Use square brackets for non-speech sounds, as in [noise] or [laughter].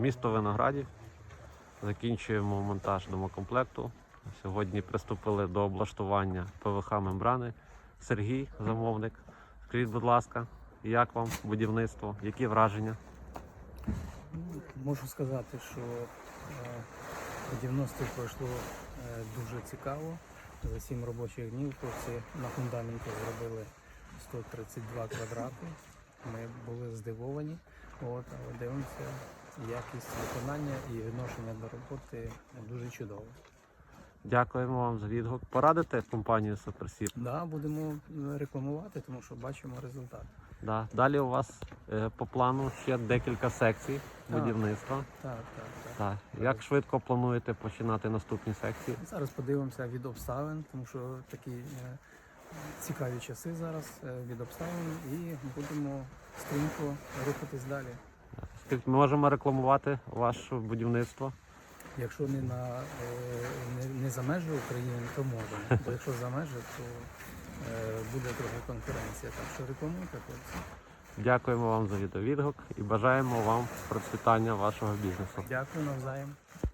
Місто Виноградів. Закінчуємо монтаж домокомплекту. Сьогодні приступили до облаштування ПВХ мембрани. Сергій, замовник. Скажіть, будь ласка, як вам будівництво? Які враження? Можу сказати, що е, будівництво пройшло е, дуже цікаво. За сім робочих днів хлопці на фундаменті зробили 132 квадрати. Ми були здивовані. От, але дивимося, якість виконання і відношення до роботи дуже чудово. Дякуємо вам за відгук. Порадите компанію Суперсіп? Да, будемо е, рекламувати, тому що бачимо результат. Да. Далі у вас е, по плану ще декілька секцій Так. будівництва. Так, так, так. Так. Як швидко плануєте починати наступні секції? Зараз подивимося від обставин, тому що такі е, цікаві часи зараз е, від обставин і будемо стрімко рухатись далі. Скажіть, Ми можемо рекламувати ваше будівництво. Якщо не на е, не, не за межі України, то можемо. [laughs] Бо якщо за межі, то е, буде трохи конкуренція. Так що рекламуйте хлопці. Дякуємо вам за відеовідгук і бажаємо вам процвітання вашого бізнесу. Дякую навзаєм.